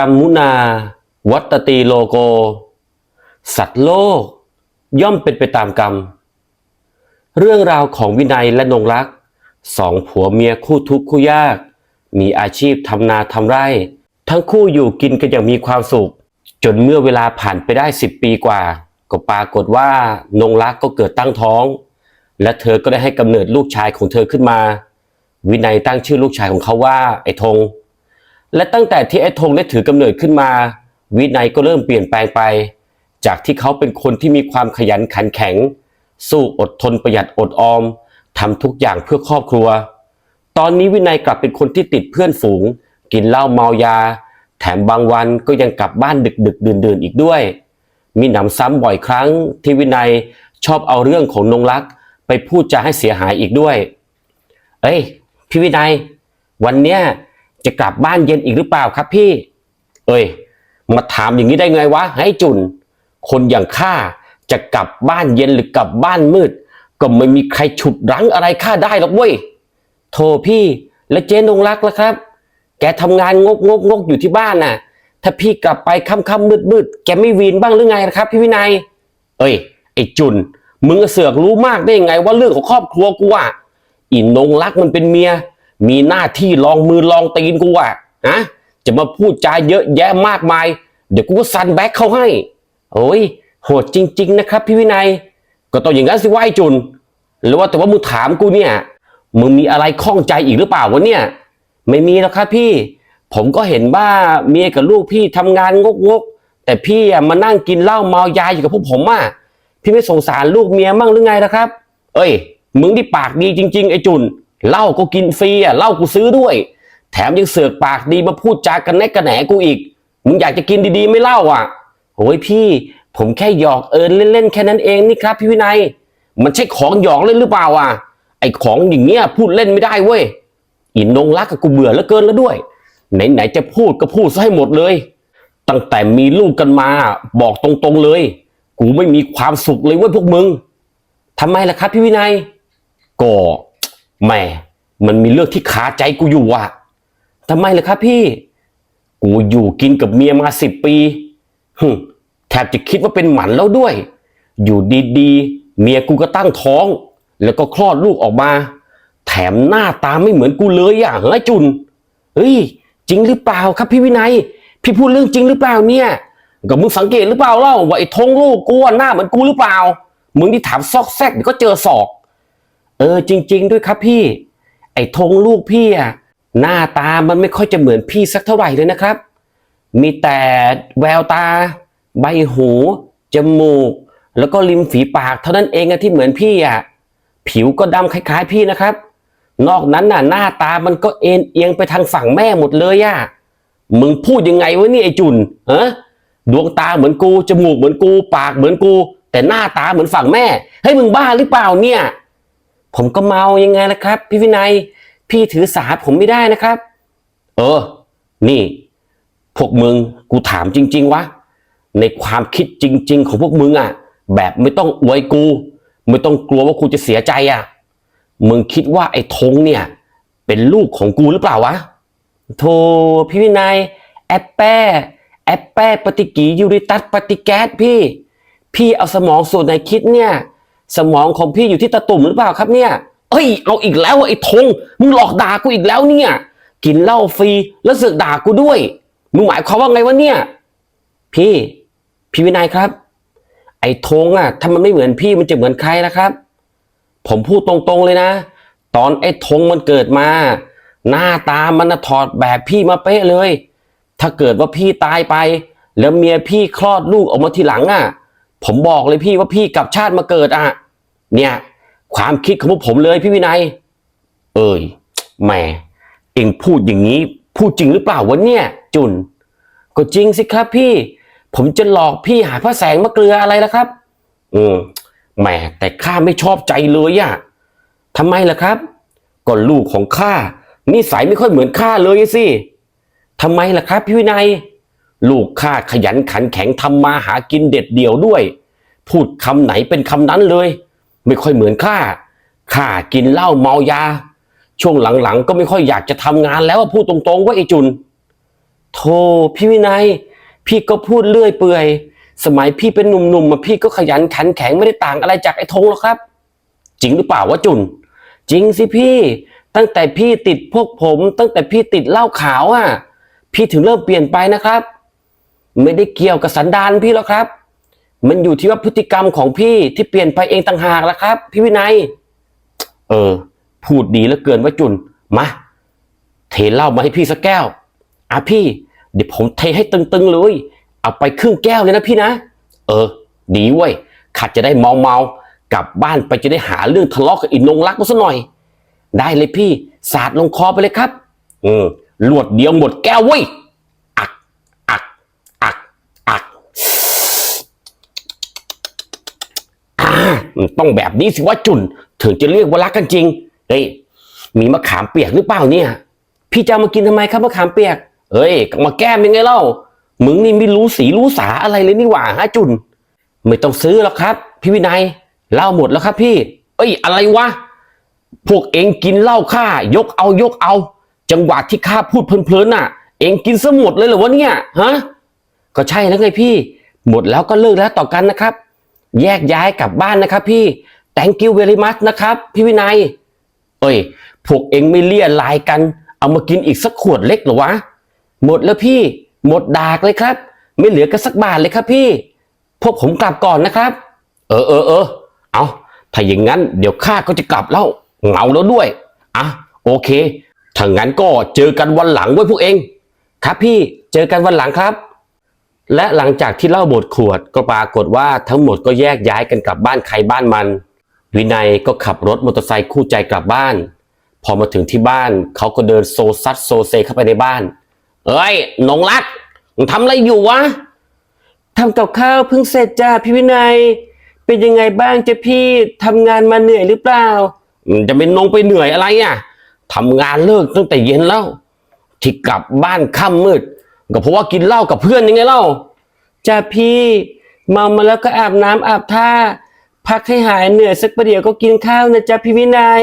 กัมมุนา วัตตีโลโก สัตว์โลก ย่อมเป็นไปตามกรรม เรื่องราวของวินัยและนงรักสองผัวเมียคู่ทุกข์คู่ยาก มีอาชีพทำนาทำไร่ ทั้งคู่อยู่กินกันอย่างมีความสุข จนเมื่อเวลาผ่านไปได้สิบปีกว่า ก็ปรากฏว่านงรักก็เกิดตั้งท้อง และเธอก็ได้ให้กำเนิดลูกชายของเธอขึ้นมา วินัยตั้งชื่อลูกชายของเขาว่าไอ้ธง และตั้งแต่ที่ไอ้ธงได้ถือกำเนิดขึ้นมา วินัยก็เริ่มเปลี่ยนแปลงไป จากที่เขาเป็นคนที่มีความขยันขันแข็ง สู้อดทนประหยัดอดออมทำทุกอย่างเพื่อครอบครัว ตอนนี้วินัยกลับเป็นคนที่ติดเพื่อนฝูง กินเหล้าเมายา แถมบางวันก็ยังกลับบ้านดึกดึกดื่นดื่นอีกด้วย มีหนำซ้ำบ่อยครั้ง ที่วินัยชอบเอาเรื่องของนงรัก ไปพูดจาให้เสียหายอีกด้วย เอ้ย พี่วินัย วันเนี้ย จะกลับบ้านเย็นอีกหรือเปล่าครับพี่ เอ้ย มาถามอย่างนี้ได้ไงวะให้จุน คนอย่างข้าจะกลับบ้านเย็นหรือกลับบ้านมืด ก็ไม่มีใครฉุดรั้งอะไรข้าได้หรอกเว้ยโทพี่และเจ๊นงรักแล่ะครับ แกทำงานงกงกงกอยู่ที่บ้านน่ะ ถ้าพี่กลับไปค่ำค่ำมืดมืดแกไม่วีนบ้างหรือไงนะครับ พี่วินัย เอ้ย ไอ้จุน มึงเสือกรู้มากได้ยังไงว่าเรื่องของครอบครัวกูอะอินนงรักมันเป็นเมีย มีหน้าที่ลองมือลองตีนกูอะฮะจะมาพูดจาเยอะแยะมากมาย เดี๋ยวกูก็ซันแบ็คเข้าให้ โอ้ยโหดจริง ๆ นะครับ พี่วินัย ก็ต้องอย่างนั้นสิว่าไอ้จุน หรือว่าแต่ว่ามึงถามกูเนี่ย มึงมีอะไรข้องใจอีกหรือเปล่าวะเนี่ย ไม่มีแล้วครับพี่ ผมก็เห็นว่าเมียกับลูกพี่ทำงานงกงกแต่พี่อะมานั่งกินเหล้าเมายาอยู่กับพวกผมอะพี่ไม่สงสารลูกเมียมั่งหรือไงล่ะครับ เอ้ย มึงที่ปากดีจริง ๆ ไอ้จุน เหล้าก็กินฟรีอะเหล้ากูซื้อด้วย แถมยังเสือกปากดีมาพูดจากันแนกกันแหนกูอีก มึงอยากจะกินดีๆไม่เล่าอะโอ้ยพี่ผมแค่หยอกเอิญเล่นๆแค่นั้นเองนี่ครับ พี่วินัย มันใช่ของหยอกเล่นหรือเปล่าอะไอของอย่างเงี้ยพูดเล่นไม่ได้เว้ยอินนงรักกับกูเบื่อเหลือเกินแล้วด้วย ไหนๆจะพูดก็พูดซะให้หมดเลย ตั้งแต่มีลูกกันมาบอกตรงๆเลย กูไม่มีความสุขเลยเว้ยพวกมึงทำไมล่ะครับ พี่วินัยก็ แหม่มันมีเรื่องที่ขาใจกูอยู่ว่ะทำไมล่ะครับพี่ กูอยู่กินกับเมียมาสิบปีฮึแทบจะคิดว่าเป็นหมันแล้วด้วย อยู่ดีๆ เมียกูก็ตั้งท้อง แล้วก็คลอดลูกออกมา แถมหน้าตาไม่เหมือนกูเลยอะเฮ้ยจุน เฮ้ย จริงหรือเปล่าครับพี่วินัย พี่พูดเรื่องจริงหรือเปล่าเนี่ยก็มึงสังเกตหรือเปล่าเล่าว่าไอ้ทงลูกกูหน้าเหมือนกูหรือเปล่า มึงที่ถามซอกแซกเดี๋ยวก็เจอศอก เออจริง ๆ ด้วยครับพี่ ไอ้ธงลูกพี่อะหน้าตามันไม่ค่อยจะเหมือนพี่สักเท่าไหร่เลยนะครับ มีแต่แววตา ใบหู จมูก แล้วก็ริมฝีปากเท่านั้นเองอะที่เหมือนพี่อะผิวก็ดำคล้าย ๆ พี่นะครับ นอกนั้นน่ะหน้าตามันก็เอ็นเอียงไปทางฝั่งแม่หมดเลยอะมึงพูดยังไงวะนี่ไอ้จุนฮะดวงตาเหมือนกู จมูกเหมือนกู ปากเหมือนกู แต่หน้าตาเหมือนฝั่งแม่ ให้ยมึงบ้าหรือเปล่าเนี่ย ผมก็เมายังไงล่ะครับ พี่วินัย พี่ถือสาผมไม่ได้นะครับ เออ นี่ พวกมึงกูถามจริง ๆวะในความคิดจริง ๆ ของพวกมึงอะ แบบไม่ต้องอวยกู ไม่ต้องกลัวว่ากูจะเสียใจอะ มึงคิดว่าไอ้ธงเนี่ย เป็นลูกของกูหรือเปล่าวะโธ่พี่วินัย แอปแป้แอปแป้ปฏิกิริยูริตัสปฏิแก๊สพี่ พี่เอาสมองส่วนไหนคิดเนี่ย สมองของพี่อยู่ที่ตะตุ่มหรือเปล่าครับเนี่ย เอ้ย เอาอีกแล้วไอ้ธงมึงหลอกด่ากูอีกแล้วเนี่ย กินเหล้าฟรีแล้วเสือกด่ากูด้วย มึงหมายความว่าไงวะเนี่ย พี่ พี่วินัยครับ ไอ้ธงอะ ถ้ามันไม่เหมือนพี่มันจะเหมือนใครล่ะครับ ผมพูดตรงๆเลยนะ ตอนไอ้ธงมันเกิดมา หน้าตามันถอดแบบพี่มาเป๊ะเลย ถ้าเกิดว่าพี่ตายไป แล้วเมียพี่คลอดลูกออกมาทีหลังอะ ผมบอกเลยพี่ว่าพี่กลับชาติมาเกิดอะ เนี่ย ความคิดของพวกผมเลยพี่วินัย เอ้ยแหมเองพูดอย่างนี้ พูดจริงหรือเปล่าวะเนี่ย จุนก็จริงสิครับพี่ ผมจะหลอกพี่หาพระแสงมะเกลืออะไรล่ะครับ อืมแหมแต่ข้าไม่ชอบใจเลยอะทำไมล่ะครับก็ลูกของข้านิสัยไม่ค่อยเหมือนข้าเลยสิทำไมล่ะครับ พี่วินัย ลูกข้าขยันขันแข็งทำมาหากินเด็ดเดี่ยวด้วย พูดคำไหนเป็นคำนั้นเลย ไม่ค่อยเหมือนข้าข้ากินเหล้าเมายา ช่วงหลังๆ ก็ไม่ค่อยอยากจะทำงานแล้วพูดตรงๆว่าไอ้จุนโธ่พี่วินัย พี่ก็พูดเลื่อยเปื่อย สมัยพี่เป็นหนุ่มๆมาพี่ก็ขยันขันแข็งไม่ได้ต่างอะไรจากไอ้ธงหรอกครับ จริงหรือเปล่าวะจุน จริงสิพี่ ตั้งแต่พี่ติดพวกผม ตั้งแต่พี่ติดเหล้าขาวอะ พี่ถึงเริ่มเปลี่ยนไปนะครับ ไม่ได้เกี่ยวกับสันดานพี่หรอกครับ มันอยู่ที่ว่าพฤติกรรมของพี่ที่เปลี่ยนไปเองต่างหากละครับ พี่วินัย เออ พูดดีเหลือเกินว่าจุนมาเทเหล้ามาให้พี่สักแก้วอะพี่ เดี๋ยวผมเทให้ตึงๆเลยเอาไปครึ่งแก้วเลยนะพี่นะเออ ดีเว้ยขัดจะได้เมาเมากลับบ้านไปจะได้หาเรื่องทะเลาะกับอินงรักมาซะหน่อย ได้เลยพี่ สาดลงคอไปเลยครับ อืมลวดเดียวหมดแก้วเว้ย อัก อัก อัก อัก อ่า มันต้องแบบนี้สิว่าจุนถึงจะเรียกว่ารักกันจริงเฮ้ยมีมะขามเปียกหรือเปล่าเนี่ย พี่จะเอามากินทำไมครับมะขามเปียกเอ้ยมาแก้มยังไงเล่ามึงนี่ไม่รู้สีรู้สาอะไรเลยนี่หว่าฮะจุนไม่ต้องซื้อหรอกครับ พี่วินัยเหล้าหมดแล้วครับพี่ เอ้ย อะไรวะพวกเองกินเหล้าข้ายกเอายกเอา จังหวะที่ข้าพูดเพลินๆน่ะ เองกินซะหมดเลยเหรอวะเนี่ยฮะก็ใช่แล้วไงพี่ หมดแล้วก็เลิกแล้วต่อกันนะครับ แยกย้ายกลับบ้านนะครับพี่ thank you very much นะครับ พี่วินัย เอ้ย พวกเองไม่เลี่ยลายกัน เอามากินอีกสักขวดเล็กหรอวะ หมดแล้วพี่ หมดดากเลยครับ ไม่เหลือกันสักบาทเลยครับพี่ พวกผมกลับก่อนนะครับ เออเออเออเอาถ้าอย่างนั้นเดี๋ยวข้าก็จะกลับแล้วเหงาแล้วด้วย อะ โอเค ถ้างั้นก็เจอกันวันหลังไว้ยพวกเอง ครับพี่ เจอกันวันหลังครับ และหลังจากที่เล่าหมดขวดก็ปรากฏว่าทั้งหมดก็แยกย้ายกันกลับบ้านใครบ้านมัน วินัยก็ขับรถมอเตอร์ไซค์คู่ใจกลับบ้าน พอมาถึงที่บ้านเขาก็เดินโซซัดโซเซเข้าไปในบ้าน เอ้ยนงรักมึงทำอะไรอยู่วะทำกับข้าวเพิ่งเสร็จจ้าพี่วินัย เป็นยังไงบ้างจ๊ะพี่ทำงานมาเหนื่อยหรือเปล่า จะเป็นนงไปเหนื่อยอะไรอะทำงานเลิกตั้งแต่เย็นแล้ว ที่กลับบ้านค่ำมืด ก็เพราะว่ากินเหล้ากับเพื่อนยังไงเล่าจ้าพี่เมามาแล้วก็อาบน้ำอาบท่า พักให้หายเหนื่อยสักประเดี๋ยวก็กินข้าวนะจ๊ะพี่วินัย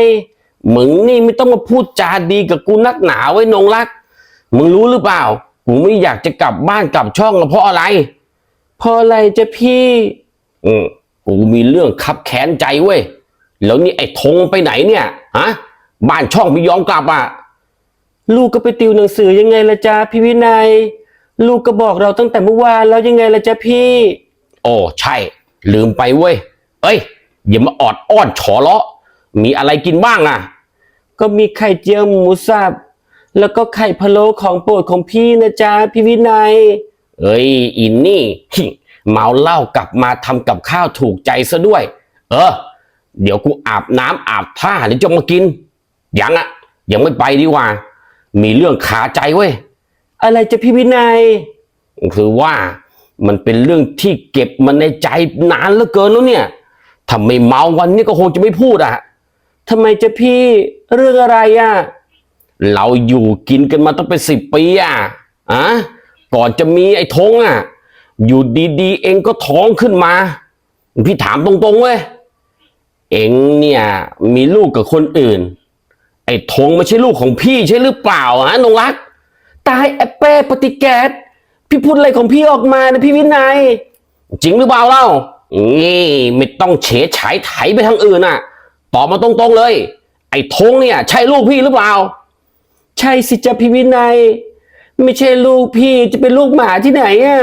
มึงนี่ไม่ต้องมาพูดจาดีกับกูนักหนาไว้นงรัก มึงรู้หรือเปล่ากูไม่อยากจะกลับบ้านกลับช่องอะเพราะอะไรเพราะอะไรจ๊ะพี่อืมกูมีเรื่องคับแค้นใจเว้ยแล้วนี่ไอ้ธงไปไหนเนี่ยฮะบ้านช่องไม่ยอมกลับอะ ลูกก็ไปติวหนังสือยังไงละจ๊ะพี่วินัย ลูกก็บอกเราตั้งแต่เมื่อวานแล้วยังไงละจ๊ะพี่ โอ้ใช่ ลืมไปเว้ย เอ้ยอย่ามาออดอ้อนฉอเลาะ มีอะไรกินบ้างอะ ก็มีไข่เจียวหมูสับแล้วก็ไข่พะโล้ของโปรดของพี่นะจ๊ะพี่วินัย เอ้ยอินนี่ เมาเหล้ากลับมาทำกับข้าวถูกใจซะด้วย เออ เดี๋ยวกูอาบน้ำอาบท่าเดี๋ยวจะมากิน ยังอะยังไม่ไปดีกว่า มีเรื่องขาใจเว้ย อะไรจะพี่วินัย คือว่ามันเป็นเรื่องที่เก็บมาในใจนานเหลือเกินแล้วเนี่ยถ้าไม่เมาวันนี้ก็คงจะไม่พูดอะทำไมจะพี่เรื่องอะไรอะเราอยู่กินกันมาตั้งเป็นสิบปีอะอะก่อนจะมีไอ้ทงอะอยู่ดีๆ เองก็ท้องขึ้นมา พี่ถามตรงๆเว้ย เองเนี่ยมีลูกกับคนอื่น ไอ้ธงไม่ใช่ลูกของพี่ใช่หรือเปล่าฮะนงรัก ตายแอปเป้ปฏิแกสพี่พูดอะไรของพี่ออกมานะพี่วินัย จริงหรือเปล่าเล่านี่ไม่ต้องเฉยฉายไถไปทางอื่นน่ะ ตอบมาตรงๆเลย ไอ้ธงเนี่ย ใช่ลูกพี่หรือเปล่า ใช่สิจ๊ะพี่วินัย ไม่ใช่ลูกพี่จะเป็นลูกหมาที่ไหนอะ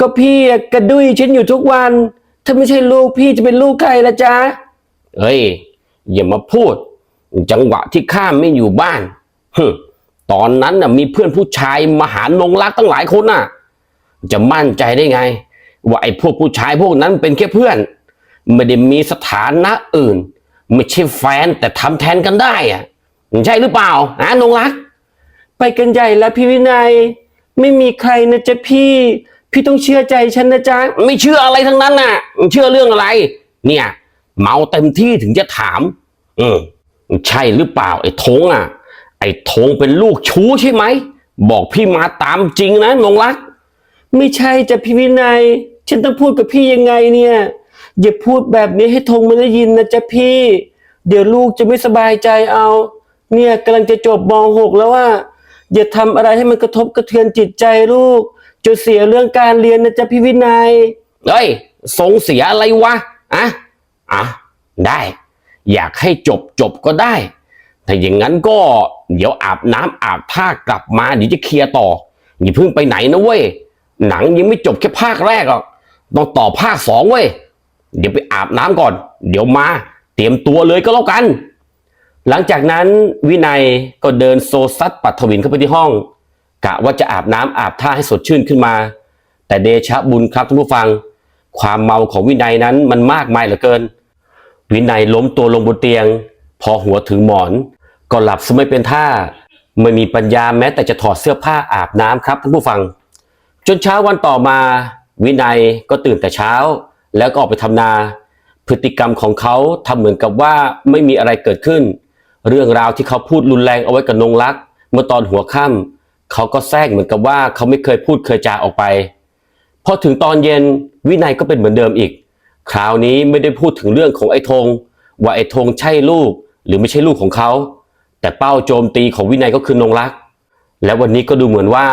ก็พี่กระดุยฉันอยู่ทุกวัน ถ้าไม่ใช่ลูกพี่จะเป็นลูกใครละจ๊ะเฮ้ยอย่ามาพูด จังหวะที่ข้ามไม่อยู่บ้านฮึตอนนั้นน่ะมีเพื่อนผู้ชายมาหานงรักตั้งหลายคนน่ะ จะมั่นใจได้ไง ว่าไอ้พวกผู้ชายพวกนั้นเป็นแค่เพื่อน ไม่ได้มีสถานะอื่น ไม่ใช่แฟนแต่ทำแทนกันได้อะใช่หรือเปล่าฮะนงรัก ไปกันใหญ่แล้วพี่วินัย ไม่มีใครนะจ๊ะพี่ พี่ต้องเชื่อใจฉันนะจ๊ะไม่เชื่ออะไรทั้งนั้นน่ะเชื่อเรื่องอะไร เนี่ย เมาเต็มที่ถึงจะถาม อืม ใช่หรือเปล่าไอ้ธงอะ ไอ้ธงเป็นลูกชู้ใช่ไหม บอกพี่มาตามจริงนะนงรัก ไม่ใช่จ้ะพี่วินัย ฉันต้องพูดกับพี่ยังไงเนี่ย อย่าพูดแบบนี้ให้ธงมันได้ยินนะจ๊ะพี่ เดี๋ยวลูกจะไม่สบายใจเอา เนี่ยกำลังจะจบม .6 แล้วว่าอย่าทำอะไรให้มันกระทบกระเทือนจิตใจลูกจนเสียเรื่องการเรียนนะจ๊ะพี่วินัย เฮ้ยทรงเสียอะไรวะ อะ อะ ได้ อยากให้จบจบก็ได้ถ้าอย่างนั้นก็เดี๋ยวอาบน้ำอาบท่ากลับมาเดี๋ยวจะเคลียร์ต่อ อย่าเพิ่งไปไหนนะเว้ย หนังยังไม่จบแค่ภาคแรกหรอก ต้องต่อภาคสองเว้ย เดี๋ยวไปอาบน้ำก่อน เดี๋ยวมาเตรียมตัวเลยก็แล้วกัน หลังจากนั้นวินัยก็เดินโซซัดปัทวินเข้าไปที่ห้อง กะว่าจะอาบน้ำอาบท่าให้สดชื่นขึ้นมา แต่เดชะบุญครับท่านผู้ฟัง ความเมาของวินัยนั้นมันมากมายเหลือเกิน วินัยล้มตัวลงบนเตียง พอหัวถึงหมอน ก็หลับซะไม่เป็นท่า ไม่มีปัญญาแม้แต่จะถอดเสื้อผ้าอาบน้ำครับท่านผู้ฟัง จนเช้าวันต่อมา วินัยก็ตื่นแต่เช้า แล้วก็ออกไปทำนา พฤติกรรมของเขาทำเหมือนกับว่าไม่มีอะไรเกิดขึ้น เรื่องราวที่เขาพูดรุนแรงเอาไว้กับนงรัก เมื่อตอนหัวค่ำเขาก็แทรกเหมือนกับว่าเขาไม่เคยพูดเคยจาออกไปพอถึงตอนเย็นวินัยก็เป็นเหมือนเดิมอีก คราวนี้ไม่ได้พูดถึงเรื่องของไอ้ธงว่าไอ้ธงใช่ลูกหรือไม่ใช่ลูกของเขา แต่เป้าโจมตีของวินัยก็คือนงรัก และวันนี้ก็ดูเหมือนว่า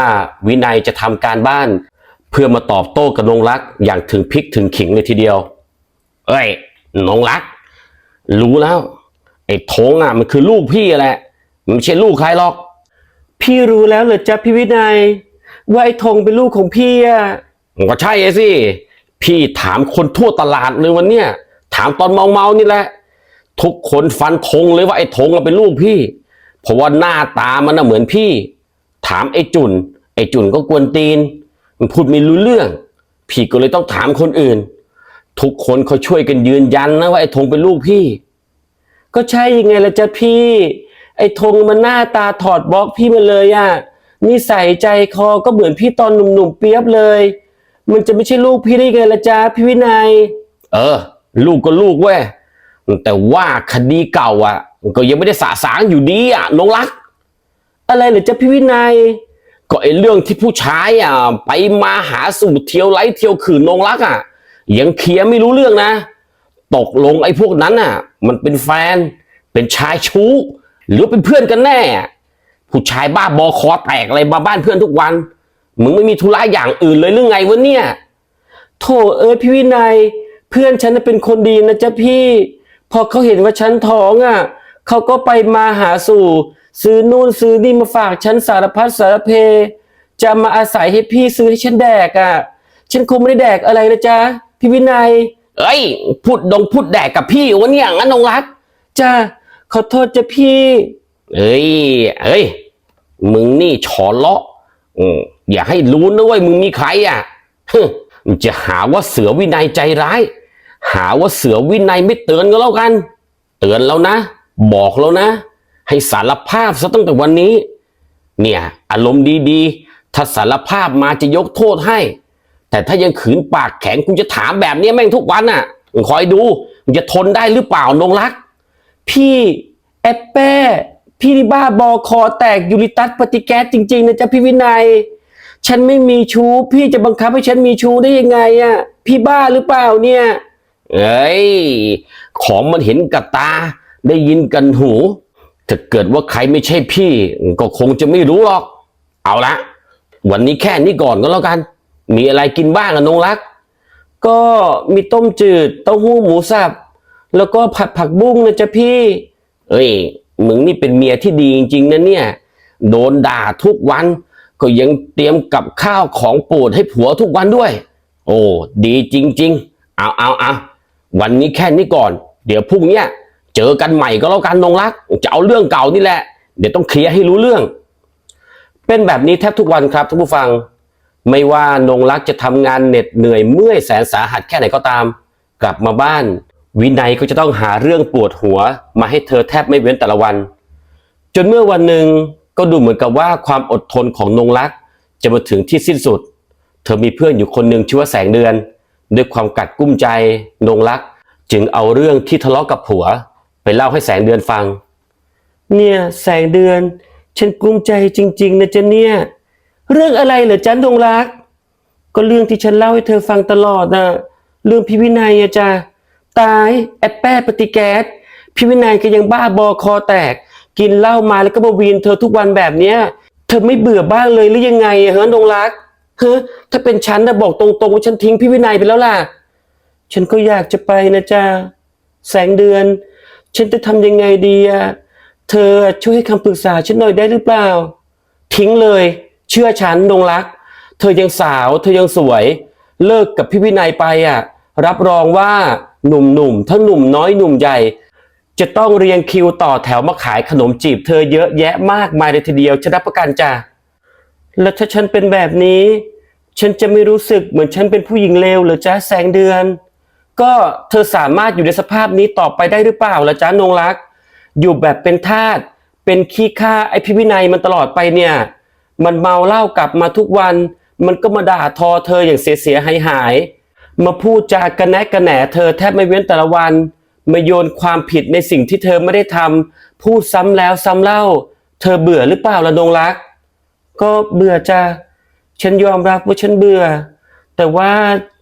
วินัยจะทำการบ้าน เพื่อมาตอบโต้กับนงรักอย่างถึงพริกถึงขิงเลยทีเดียว เอ้ยนงรัก รู้แล้ว ไอ้ธงอะมันคือลูกพี่แหละมันไม่ใช่ลูกใครหรอก พี่รู้แล้วเหรอจ๊ะพี่วินัย ว่าไอ้ธงเป็นลูกของพี่อะก็ใช่สิ พี่ถามคนทั่วตลาดเลยวันเนี้ยถามตอนเมาๆนี่แหละ ทุกคนฟันธงเลยว่าไอ้ธงอะเป็นลูกพี่ เพราะว่าหน้าตามันน่ะเหมือนพี่ ถามไอ้จุนไอ้จุนก็กวนตีน มันพูดไม่รู้เรื่อง พี่ก็เลยต้องถามคนอื่น ทุกคนเขาช่วยกันยืนยันนะว่าไอ้ธงเป็นลูกพี่ ก็ใช่ยังไงล่ะจ๊ะพี่ ไอ้ธงมันหน้าตาถอดบล็อกพี่มาเลยอะนิสัยใจคอก็เหมือนพี่ตอนหนุ่มๆเปียบเลย มันจะไม่ใช่ลูกพี่ได้ไงล่ะจ๊ะพี่วินัย เออ ลูกก็ลูกเว้ยแต่ว่าคดีเก่าอะ ก็ยังไม่ได้สาสางอยู่ดีอะน้องรัก อะไรเหรอจ๊ะพี่วินัย ก็ไอเรื่องที่ผู้ชายอะ ไปมาหาสู่เที่ยวไล่เที่ยวขืนน้องรักอะยังเคลียร์ไม่รู้เรื่องนะ ตกลงไอ้พวกนั้นอะ มันเป็นแฟน เป็นชายชู้ หรือเป็นเพื่อนกันแน่ ผู้ชายบ้าบอคอแตกอะไรมาบ้านเพื่อนทุกวัน มึงไม่มีธุระอย่างอื่นเลยหรือไงวะเนี่ยโถเอ้ยพี่วินัย เพื่อนฉันน่ะเป็นคนดีนะจ๊ะพี่ พอเขาเห็นว่าฉันท้องอะเขาก็ไปมาหาสู่ ซื้อนู่นซื้อนี่มาฝากฉันสารพัดสารเพ จะมาอาศัยให้พี่ซื้อให้ฉันแดกอะ ฉันคงไม่ได้แดกอะไรนะจ๊ะพี่วินัย เอ้ยพูดดงพูดแดกกับพี่วะเนี่ยงั้นนงรักจ้าขอโทษจ้ะพี่ เอ้ย เอ้ย มึงนี่ฉอเลาะ อืม อย่าให้รู้นะเว้ยมึงมีใครอะฮึมึงจะหาว่าเสือวินัยใจร้าย หาว่าเสือวินัยไม่เตือนก็แล้วกัน เตือนแล้วนะ บอกแล้วนะ ให้สารภาพซะตั้งแต่วันนี้ เนี่ย อารมณ์ดีๆ ถ้าสารภาพมาจะยกโทษให้ แต่ถ้ายังขืนปากแข็งกูจะถามแบบนี้แม่งทุกวันอะมึงคอยดูมึงจะทนได้หรือเปล่านงรัก พี่แอปแป้พี่นี่บ้าบอคอแตกยูริตัสปฏิแก๊สจริงๆนะจ๊ะพี่วินัย ฉันไม่มีชู้ พี่จะบังคับให้ฉันมีชู้ได้ยังไงอะ พี่บ้าหรือเปล่าเนี่ย เอ้ย ของมันเห็นกับตา ได้ยินกันหู ถ้าเกิดว่าใครไม่ใช่พี่ ก็คงจะไม่รู้หรอก เอาละ วันนี้แค่นี้ก่อนก็แล้วกัน มีอะไรกินบ้างอะนงรัก ก็มีต้มจืด เต้าหู้หมูสับ แล้วก็ผัดผักบุ้งนะจ๊ะพี่ เอ้ย มึงนี่เป็นเมียที่ดีจริงๆนะเนี่ย โดนด่าทุกวัน ก็ยังเตรียมกับข้าวของโปรดให้ผัวทุกวันด้วย โอ้ดีจริง ๆ เอาเอาเอาวันนี้แค่นี้ก่อน เดี๋ยวพรุ่งนี้เจอกันใหม่ก็แล้วกันนงรัก จะเอาเรื่องเก่านี่แหละ เดี๋ยวต้องเคลียร์ให้รู้เรื่อง เป็นแบบนี้แทบทุกวันครับท่านผู้ฟัง ไม่ว่านงรักจะทำงานเหน็ดเหนื่อยเมื่อยแสนสาหัสแค่ไหนก็ตาม กลับมาบ้าน วินัยก็จะต้องหาเรื่องปวดหัว มาให้เธอแทบไม่เว้นแต่ละวัน จนเมื่อวันหนึ่ง ก็ดูเหมือนกับว่าความอดทนของนงรักจะมาถึงที่สิ้นสุด เธอมีเพื่อนอยู่คนหนึ่งชื่อว่าแสงเดือน ด้วยความกัดกุ้มใจนงรัก จึงเอาเรื่องที่ทะเลาะกับผัว ไปเล่าให้แสงเดือนฟัง เนี่ยแสงเดือน ฉันกุ้มใจจริง ๆนะจ๊ะเนี่ย เรื่องอะไรเหรอจ๊ะนงรัก ก็เรื่องที่ฉันเล่าให้เธอฟังตลอดนะเรื่องพี่วินัยอะจ้ะตายแอปแป้ปฏิแก๊สพี่วินัยก็ยังบ้าบอคอแตก กินเหล้ามาแล้วก็มาวีนเธอทุกวันแบบเนี้ย เธอไม่เบื่อบ้างเลยหรือยังไงอะฮะนงรักเฮ้ถ้าเป็นฉันนะบอกตรงๆว่าฉันทิ้งพี่วินัยไปแล้วล่ะ ฉันก็อยากจะไปนะจ๊ะแสงเดือน ฉันจะทำยังไงดีอะเธอช่วยให้คำปรึกษาฉันหน่อยได้หรือเปล่า ทิ้งเลย เชื่อฉันนงรัก เธอยังสาว เธอยังสวย เลิกกับพี่วินัยไปอะ รับรองว่าหนุ่มๆทั้งหนุ่มน้อยหนุ่มใหญ่ จะต้องเรียงคิวต่อแถวมาขายขนมจีบเธอเยอะแยะมากมายเลยทีเดียวฉันรับประกันจ้ะแล้วถ้าฉันเป็นแบบนี้ ฉันจะไม่รู้สึกเหมือนฉันเป็นผู้หญิงเลวหรือจ้าแสงเดือน ก็เธอสามารถอยู่ในสภาพนี้ต่อไปได้หรือเปล่าล่ะจ้านงรัก อยู่แบบเป็นทาสเป็นขี้ข้าไอพี่วินัยมันตลอดไปเนี่ย มันเมาเหล้ากลับมาทุกวัน มันก็มาด่าทอเธออย่างเสียเสียหายหายมาพูดจากระแนะกระแหนเธอแทบไม่เว้นแต่ละวัน มาโยนความผิดในสิ่งที่เธอไม่ได้ทำพูดซ้ำแล้วซ้ำเล่า เธอเบื่อหรือเปล่าละดงรัก ก็เบื่อจ้ะฉันยอมรับว่าฉันเบื่อ แต่ว่า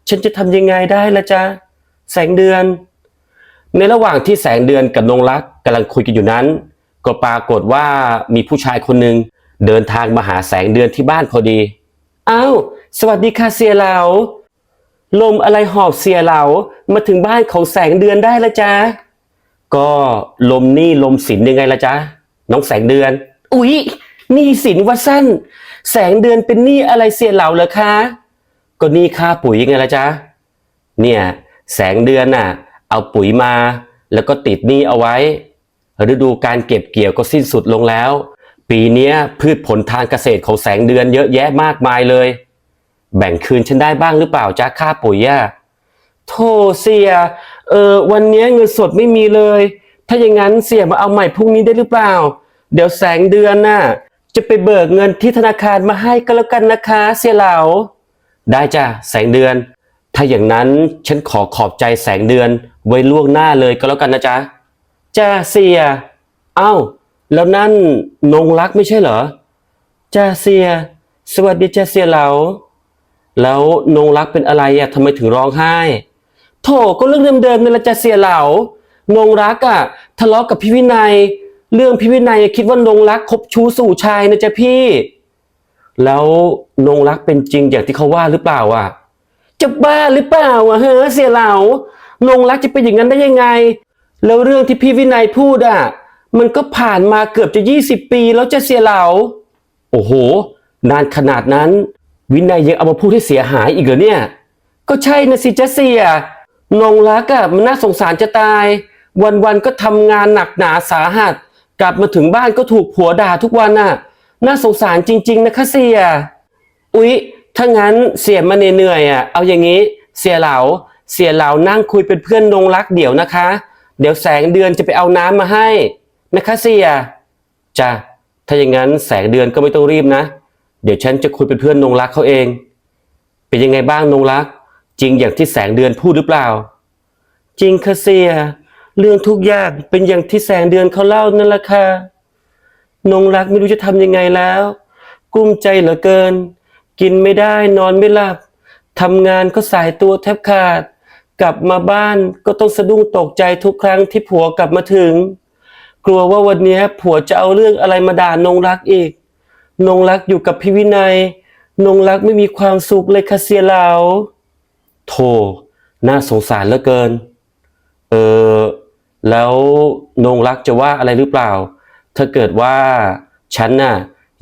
ฉันจะทำยังไงได้ละจ๊ะแสงเดือน ในระหว่างที่แสงเดือนกับนงรักกำลังคุยกันอยู่นั้น ก็ปรากฏว่ามีผู้ชายคนหนึ่งเดินทางมาหาแสงเดือนที่บ้านพอดี อ้าว สวัสดีค่ะเสียเหลา ลมอะไรหอบเสียเหลามาถึงบ้านของแสงเดือนได้ละจ๊ะก็ลมนี่ลมสินยังไงละจ๊ะน้องแสงเดือน อุ๊ยหนี่สินวัดสั้น แสงเดือนเป็นหนี้อะไรเสียเหลาเหรอคะก็หนี่ค่าปุ๋ยยังไงละจ๊ะเนี่ยแสงเดือนน่ะ เอาปุ๋ยมา แล้วก็ติดหนี้เอาไว้ ฤดูการเก็บเกี่ยวก็สิ้นสุดลงแล้ว ปีเนี้ยพืชผลทางเกษตรของแสงเดือนเยอะแยะมากมายเลย แบ่งคืนฉันได้บ้างหรือเปล่าจ๊ะค่าปุ๋ยอะโธ่เสีย เออวันนี้เงินสดไม่มีเลย ถ้าอย่างนั้นเสียมาเอาใหม่พรุ่งนี้ได้หรือเปล่า เดี๋ยวแสงเดือนน่ะ จะไปเบิกเงินที่ธนาคารมาให้ก็แล้วกันนะคะ เสียเหลาได้จ้ะแสงเดือน ถ้าอย่างนั้นฉันขอขอบใจแสงเดือนไว้ล่วงหน้าเลยก็แล้วกันนะจ๊ะจ้าเสีย เอ้า แล้วนั่นนงรักไม่ใช่เหรอจ้าเสีย สวัสดีจ้าเสียเหลา แล้วนงรักเป็นอะไรอะทำไมถึงร้องไห้ โถก็เรื่องเดิมๆนั่นแหละจ้าเสียเหลานงรักอะทะเลาะกับพี่วินัย เรื่องพี่วินัยคิดว่านงรักคบชู้สู่ชายนะจ๊ะพี่ แล้วนงรักเป็นจริงอย่างที่เขาว่าหรือเปล่าอะจะบ้าหรือเปล่าอะเฮ้อเสียเหลานงรักจะเป็นอย่างนั้นได้ยังไง แล้วเรื่องที่พี่วินัยพูดอะมันก็ผ่านมาเกือบจะยี่สิบปีแล้วจะเสียเหลาโอ้โห นานขนาดนั้น วินัยยังเอามาพูดให้เสียหายอีกเหรอเนี่ย ก็ใช่นะสิจ๊ะเสียนงรักอะมันน่าสงสารจะตาย วันๆก็ทำงานหนักหนาสาหัส กลับมาถึงบ้านก็ถูกผัวด่าทุกวันน่ะ น่าสงสารจริง ๆ นะคะเสียอุ๊ยถ้างั้นเสียมาเหนื่อยๆอะเอาอย่างนี้เสียเหลาเสียเหลานั่งคุยเป็นเพื่อนนงรักเดี๋ยวนะคะ เดี๋ยวแสงเดือนจะไปเอาน้ำมาให้นะคะเสียจ้ะถ้าอย่างนั้นแสงเดือนก็ไม่ต้องรีบนะ เดี๋ยวฉันจะคุยเป็นเพื่อนนงรักเขาเอง เป็นยังไงบ้างนงรัก จริงอย่างที่แสงเดือนพูดหรือเปล่า จริงค่ะเสีย เรื่องทุกอย่างเป็นอย่างที่แสงเดือนเขาเล่านั่นแหละค่ะนงรักไม่รู้จะทำยังไงแล้ว กุ้มใจเหลือเกิน กินไม่ได้นอนไม่หลับทำงานก็สายตัวแทบขาด กลับมาบ้านก็ต้องสะดุ้งตกใจทุกครั้งที่ผัวกลับมาถึง กลัวว่าวันนี้ผัวจะเอาเรื่องอะไรมาด่านงรักอีก นงรักอยู่กับพี่วินัย นงรักไม่มีความสุขเลยค่ะเสียเหลาโธ่น่าสงสารเหลือเกิน เออแล้วนงรักจะว่าอะไรหรือเปล่า ถ้าเกิดว่าฉันน่ะ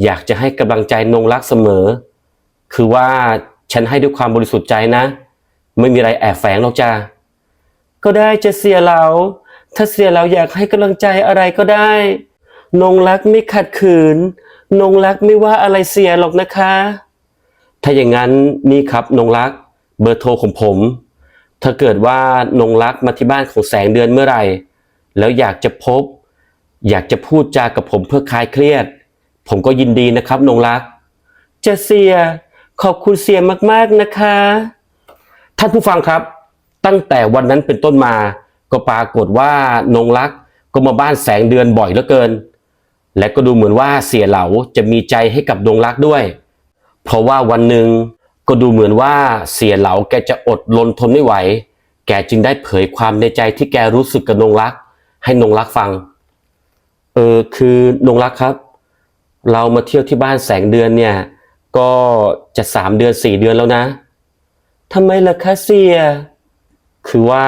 อยากจะให้กำลังใจนงรักเสมอ คือว่าฉันให้ด้วยความบริสุทธิ์ใจนะ ไม่มีอะไรแอบแฝงหรอกจ้าก็ได้จะเสียเหลาถ้าเสียเหลาอยากให้กำลังใจอะไรก็ได้ นงรักไม่ขัดขืน นงรักไม่ว่าอะไรเสียหรอกนะคะ ถ้าอย่างนั้นนี่ครับนงรักเบอร์โทรของผม ถ้าเกิดว่านงรักมาที่บ้านของแสงเดือนเมื่อไหร่ แล้วอยากจะพบ อยากจะพูดจากับผมเพื่อคลายเครียด ผมก็ยินดีนะครับนงรัก จะเสียขอบคุณเสียมากๆนะคะ ท่านผู้ฟังครับ ตั้งแต่วันนั้นเป็นต้นมา ก็ปรากฏว่านงรักก็มาบ้านแสงเดือนบ่อยเหลือเกิน และก็ดูเหมือนว่าเสียเหลาจะมีใจให้กับนงรักด้วย เพราะว่าวันหนึ่งก็ดูเหมือนว่าเสียเหลาแกจะอดรนทนไม่ไหว แกจึงได้เผยความในใจที่แกรู้สึกกับนงรัก ให้นงรักฟัง เออคือนงรักครับ เรามาเที่ยวที่บ้านแสงเดือนเนี่ย ก็จะสามเดือนสี่เดือนแล้วนะทำไมล่ะคะเสีย คือว่า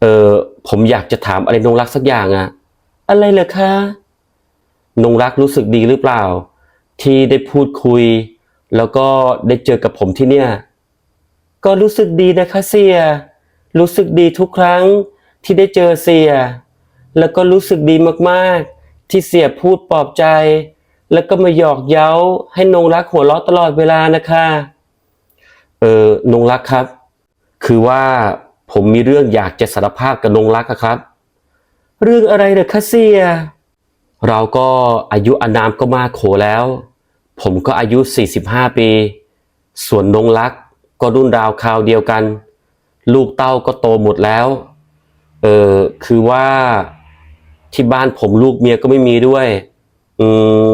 เออผมอยากจะถามอะไรนงรักสักอย่างอะอะไรเหรอคะ นงรักรู้สึกดีหรือเปล่า ที่ได้พูดคุย แล้วก็ได้เจอกับผมที่เนี่ย ก็รู้สึกดีนะคะเสีย รู้สึกดีทุกครั้งที่ได้เจอเสีย แล้วก็รู้สึกดีมากๆ ที่เสียพูดปลอบใจ แล้วก็มาหยอกเย้าให้นงรักหัวเราะตลอดเวลานะคะ เออนงรักครับ คือว่าผมมีเรื่องอยากจะสารภาพกับนงรักครับ เรื่องอะไรเหรอคะเสีย เราก็อายุอานามก็มากโขแล้ว ผมก็อายุ 45 ปี ส่วนนงรักก็รุ่นราวคราวเดียวกัน ลูกเต้าก็โตหมดแล้ว เออคือว่าที่บ้านผมลูกเมียก็ไม่มีด้วย อืม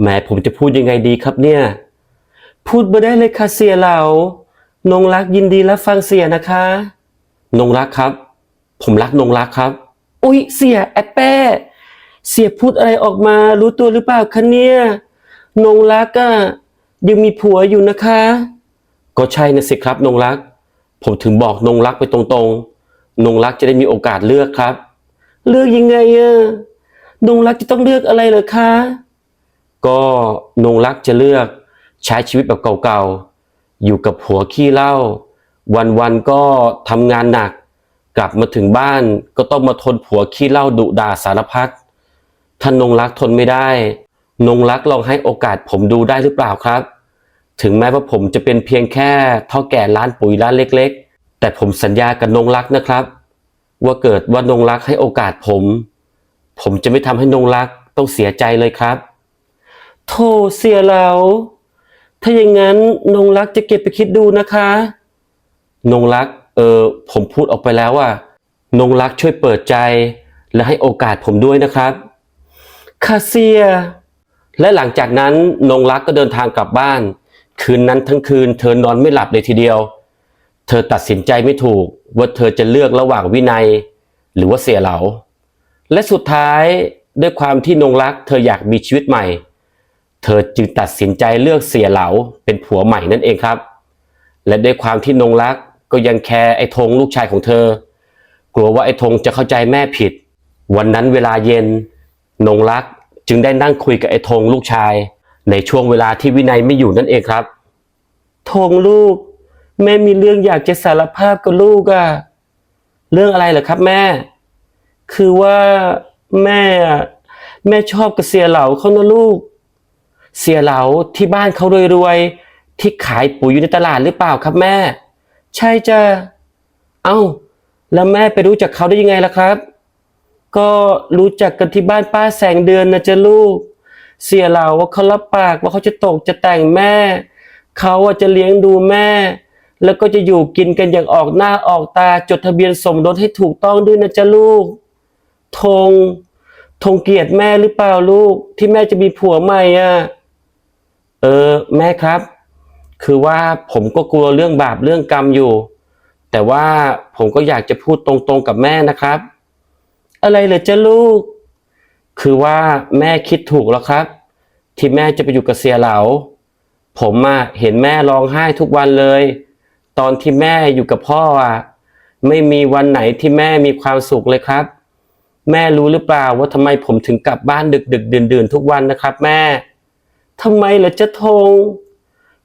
แหมผมจะพูดยังไงดีครับเนี่ย พูดมาได้เลยค่ะเสียเหลานงรักยินดีรับฟังเสียนะคะ นงรักครับ ผมรักนงรักครับ อุ๊ยเสียแอปเป้ เสียพูดอะไรออกมารู้ตัวหรือเปล่าคะเนี่ยนงรักอะยังมีผัวอยู่นะคะ ก็ใช่นะสิครับนงรัก ผมถึงบอกนงรักไปตรงๆ นงรักจะได้มีโอกาสเลือกครับ เลือกยังไงอะนงรักจะต้องเลือกอะไรเหรอคะ ก็นงรักจะเลือกใช้ชีวิตแบบเก่าๆ อยู่กับผัวขี้เหล้าวันๆก็ทำงานหนัก กลับมาถึงบ้านก็ต้องมาทนผัวขี้เหล้าดุด่าสารพัด ท่านนงรักทนไม่ได้ นงรักลองให้โอกาสผมดูได้หรือเปล่าครับ ถึงแม้ว่าผมจะเป็นเพียงแค่เท่าแก่ร้านปุ๋ยร้านเล็ก ๆ แต่ผมสัญญากับนงรักนะครับ ว่าเกิดว่านงรักให้โอกาสผม ผมจะไม่ทำให้นงรักต้องเสียใจเลยครับโธ่เสียแล้ว ถ้าอย่างนั้นนงรักจะเก็บไปคิดดูนะคะ นงรัก เออผมพูดออกไปแล้วว่านงรักช่วยเปิดใจ และให้โอกาสผมด้วยนะครับ คาเซีย และหลังจากนั้นนงรักก็เดินทางกลับบ้าน คืนนั้นทั้งคืนเธอนอนไม่หลับเลยทีเดียว เธอตัดสินใจไม่ถูกว่าเธอจะเลือกระหว่างวินัย หรือว่าเสียเหลา และสุดท้ายด้วยความที่นงรัก เธออยากมีชีวิตใหม่ เธอจึงตัดสินใจเลือกเสียเหลาเป็นผัวใหม่นั่นเองครับ และด้วยความที่นงรักก็ยังแคร์ไอ้ธงลูกชายของเธอ กลัวว่าไอ้ธงจะเข้าใจแม่ผิด วันนั้นเวลาเย็น นงรักจึงได้นั่งคุยกับไอ้ธงลูกชาย ในช่วงเวลาที่วินัยไม่อยู่นั่นเองครับธงลูก แม่มีเรื่องอยากจะสารภาพกับลูกอะเรื่องอะไรเหรอครับ แม่ คือว่าแม่แม่ชอบกับเสียเหลาเขานะลูก เสียเหลาที่บ้านเขารวยๆที่ขายปุ๋ยอยู่ในตลาดหรือเปล่าครับแม่ ใช่จ้ะเอ้า แล้วแม่ไปรู้จักเขาได้ยังไงล่ะครับ ก็รู้จักกันที่บ้านป้าแสงเดือนนะจ๊ะลูก เสียเหลาว่าเขารับปากว่าเขาจะตกจะแต่งแม่ เขาอะจะเลี้ยงดูแม่ แล้วก็จะอยู่กินกันอย่างออกหน้าออกตาจดทะเบียนสมรสให้ถูกต้องด้วยนะจ๊ะลูก ธง ธงเกลียดแม่หรือเปล่าลูก ที่แม่จะมีผัวใหม่อะ เออ แม่ครับ คือว่าผมก็กลัวเรื่องบาปเรื่องกรรมอยู่ แต่ว่าผมก็อยากจะพูดตรงๆกับแม่นะครับ อะไรเหรอจ๊ะลูก คือว่าแม่คิดถูกแล้วครับ ที่แม่จะไปอยู่กับเสียเหลา ผมอะเห็นแม่ร้องไห้ทุกวันเลย ตอนที่แม่อยู่กับพ่ออะไม่มีวันไหนที่แม่มีความสุขเลยครับ แม่รู้หรือเปล่าว่าทำไมผมถึงกลับบ้านดึกดึกดื่นดื่นทุกวันนะครับ แม่ทำไมเหรอจ๊ะธง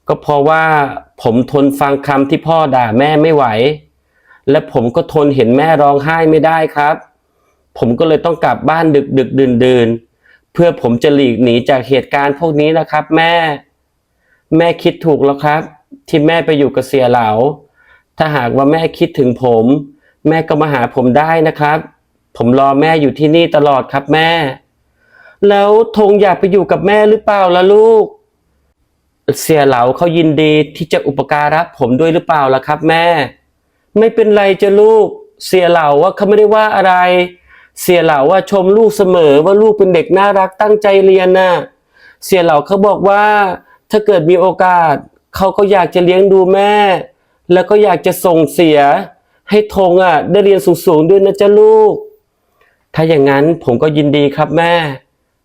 ก็เพราะว่าผมทนฟังคำที่พ่อด่าแม่ไม่ไหว และผมก็ทนเห็นแม่ร้องไห้ไม่ได้ครับ ผมก็เลยต้องกลับบ้านดึกดึกดื่นดื่นเพื่อผมจะหลีกหนีจากเหตุการณ์พวกนี้นะครับ แม่ แม่คิดถูกแล้วครับ ที่แม่ไปอยู่กับเสียเหลา ถ้าหากว่าแม่คิดถึงผม แม่ก็มาหาผมได้นะครับ ผมรอแม่อยู่ที่นี่ตลอดครับแม่ แล้วธงอยากไปอยู่กับแม่หรือเปล่าล่ะลูก เสียเหลาเขายินดีที่จะอุปการะผมด้วยหรือเปล่าล่ะครับ แม่ ไม่เป็นไรจ้ะลูก เสียเหลาว่าเขาไม่ได้ว่าอะไร เสียเหล่าว่าชมลูกเสมอว่าลูกเป็นเด็กน่ารักตั้งใจเรียนน่ะเสียเหล่าเขาบอกว่า ถ้าเกิดมีโอกาสเขาก็อยากจะเลี้ยงดูแม่ แล้วก็อยากจะส่งเสีย ให้ธงอะได้เรียนสูงๆด้วยนะจ๊ะลูก ถ้าอย่างนั้นผมก็ยินดีครับแม่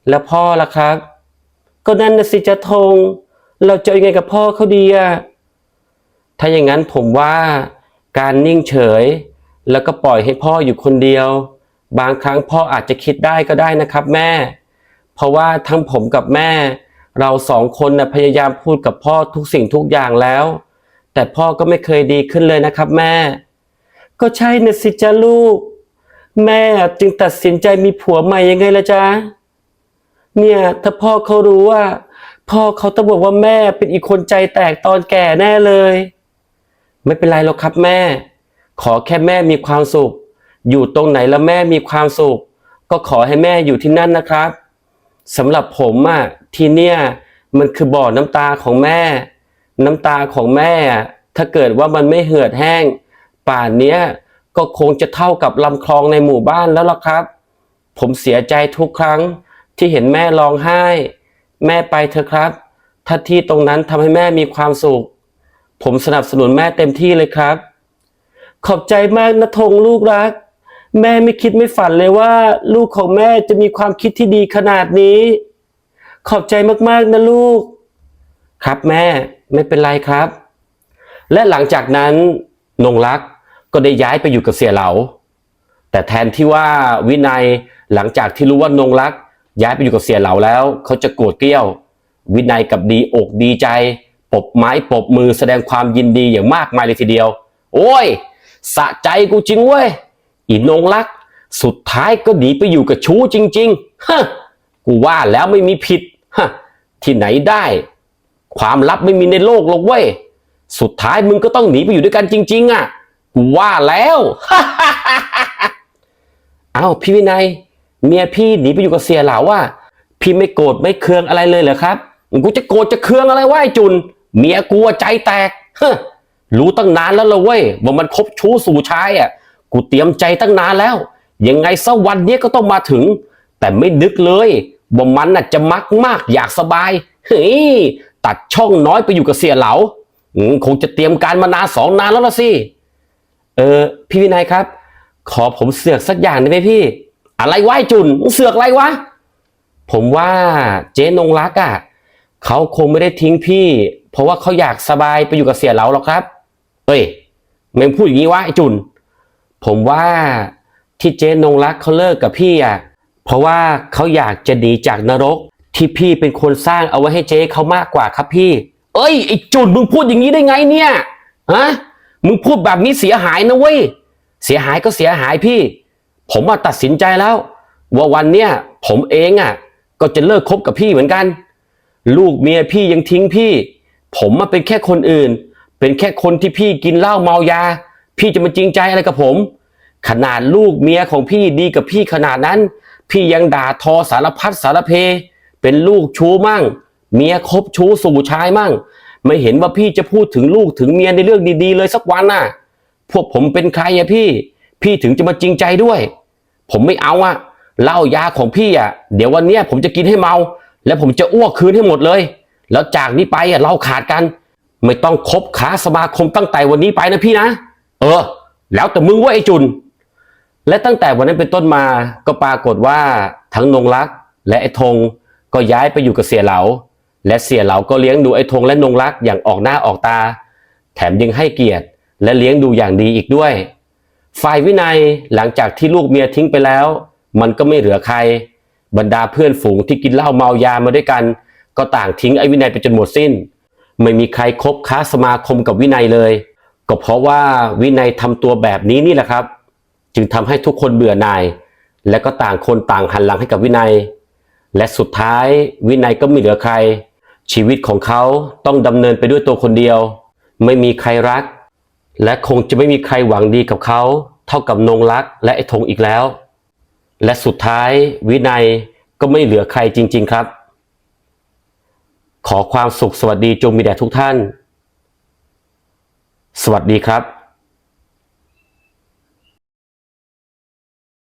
แล้วพ่อล่ะครับ ก็นั่นนะสิจะทงเราจะยังไงกับพ่อเขาดีอะถ้าอย่างนั้นผมว่าการนิ่งเฉย แล้วก็ปล่อยให้พ่ออยู่คนเดียว บางครั้งพ่ออาจจะคิดได้ก็ได้นะครับแม่ เพราะว่าทั้งผมกับแม่ เราสองคนนะพยายามพูดกับพ่อทุกสิ่งทุกอย่างแล้ว แต่พ่อก็ไม่เคยดีขึ้นเลยนะครับแม่ ก็ใช่นะสิจ้าลูก แม่จึงตัดสินใจมีผัวใหม่ยังไงละจ๊ะเนี่ยถ้าพ่อเขารู้ว่า พ่อเขาต้องบอกว่าแม่เป็นอีกคนใจแตกตอนแก่แน่เลย ไม่เป็นไรหรอกครับแม่ ขอแค่แม่มีความสุข อยู่ตรงไหนแล้วแม่มีความสุข ก็ขอให้แม่อยู่ที่นั่นนะครับสำหรับผมอะที่เนี่ยมันคือบ่อน้ำตาของแม่ น้ำตาของแม่อะถ้าเกิดว่ามันไม่เหือดแห้ง ป่านเนี้ยก็คงจะเท่ากับลำคลองในหมู่บ้านแล้วล่ะครับ ผมเสียใจทุกครั้งที่เห็นแม่ร้องไห้ แม่ไปเถอะครับ ถ้าที่ตรงนั้นทำให้แม่มีความสุข ผมสนับสนุนแม่เต็มที่เลยครับ ขอบใจมากนะธงลูกรัก แม่ไม่คิดไม่ฝันเลยว่า ลูกของแม่จะมีความคิดที่ดีขนาดนี้ ขอบใจมากๆนะลูก ครับแม่ไม่เป็นไรครับ และหลังจากนั้นนงรักก็ได้ย้ายไปอยู่กับเสี่ยเหลา แต่แทนที่ว่าวินัยหลังจากที่รู้ว่านงรัก ย้ายไปอยู่กับเสี่ยเหลาแล้ว เขาจะโกรธเกรี้ยว วินัยกับดีอกดีใจปบไม้ปบมือแสดงความยินดีอย่างมากมายเลยทีเดียว โอ้ย สะใจกูจริงเว้ย อีนงรัก สุดท้ายก็หนีไปอยู่กับชู้จริงๆฮะกูว่าแล้วไม่มีผิดฮะที่ไหนได้ ความลับไม่มีในโลกหรอกเว้ยสุดท้ายมึงก็ต้องหนีไปอยู่ด้วยกันจริง ๆอะกูว่าแล้วเอ้าพี่วินัย เมียพี่หนีไปอยู่กับเสียเหลาว่า พี่ไม่โกรธไม่เคืองอะไรเลยเหรอครับกูจะโกรธจะเคืองอะไรวะไอ้จุน เมียกูอะใจแตกฮรู้ตั้งนานแล้วละเว้ยว่ามันคบชู้สู่ชายอะ กูเตรียมใจตั้งนานแล้ว ยังไงสักวันเนี้ยก็ต้องมาถึง แต่ไม่นึกเลยว่ามันน่ะจะมักมากอยากสบาย เฮ้ย ตัดช่องน้อยไปอยู่กับเสียเหลาคงจะเตรียมการมานานสองนานแล้วละสิ เออ พี่วินัยครับ ขอผมเสือกสักอย่างได้ไหมพี่ อะไรวะไอ้จุนเสือกอะไรวะ ผมว่าเจ๊นงรักอะเขาคงไม่ได้ทิ้งพี่ เพราะว่าเขาอยากสบายไปอยู่กับเสียเหลาหรอกครับ เฮ้ยแม่งพูดอย่างนี้วะไอ้จุน ผมว่าที่เจ๊นงรักเขาเลิกกับพี่อะเพราะว่าเขาอยากจะหนีจากนรก ที่พี่เป็นคนสร้างเอาไว้ให้เจ๊เขามากกว่าครับพี่ เอ้ยไอ้จุนมึงพูดอย่างนี้ได้ไงเนี่ยฮะมึงพูดแบบนี้เสียหายนะเว้ยเสียหายก็เสียหายพี่ ผมมาตัดสินใจแล้ว ว่าวันเนี้ยผมเองอะ ก็จะเลิกคบกับพี่เหมือนกัน ลูกเมียพี่ยังทิ้งพี่ ผมมาเป็นแค่คนอื่น เป็นแค่คนที่พี่กินเหล้าเมายา พี่จะมาจริงใจอะไรกับผม ขนาดลูกเมียของพี่ดีกับพี่ขนาดนั้น พี่ยังด่าทอสารพัดสารเพ เป็นลูกชู้มั่ง เมียคบชู้สู่ชายมั่ง ไม่เห็นว่าพี่จะพูดถึงลูกถึงเมียในเรื่องดีๆเลยสักวันน่ะ พวกผมเป็นใครอะพี่ พี่ถึงจะมาจริงใจด้วย ผมไม่เอาอะเหล้ายาของพี่อะเดี๋ยววันเนี้ยผมจะกินให้เมา แล้วผมจะอ้วกคืนให้หมดเลย แล้วจากนี้ไปอะเราขาดกัน ไม่ต้องคบค้าสมาคมตั้งแต่วันนี้ไปนะพี่นะ ออ แล้วแต่มึงว่าไอ้จุน และตั้งแต่วันนั้นเป็นต้นมาก็ปรากฏว่าทั้งนงรัก และไอ้ธงก็ย้ายไปอยู่กับเสียเหลา และเสียเหลาก็เลี้ยงดูไอ้ธงและนงรักอย่างออกหน้าออกตา แถมยังให้เกียรติและเลี้ยงดูอย่างดีอีกด้วย ฝ่ายวินัยหลังจากที่ลูกเมียทิ้งไปแล้ว มันก็ไม่เหลือใคร บรรดาเพื่อนฝูงที่กินเหล้าเมายามาด้วยกัน ก็ต่างทิ้งไอ้วินัยไปจนหมดสิ้น ไม่มีใครคบค้าสมาคมกับวินัยเลย ก็เพราะว่าวินัยทำตัวแบบนี้นี่แหละครับ จึงทำให้ทุกคนเบื่อหน่าย และก็ต่างคนต่างหันหลังให้กับวินัย และสุดท้ายวินัยก็ไม่เหลือใคร ชีวิตของเขาต้องดำเนินไปด้วยตัวคนเดียว ไม่มีใครรัก และคงจะไม่มีใครหวังดีกับเขา เท่ากับนงรักและไอ้ธงอีกแล้ว และสุดท้ายวินัยก็ไม่เหลือใครจริง ๆครับ ขอความสุขสวัสดีจงมีแด่ทุกท่าน สวัสดีครับ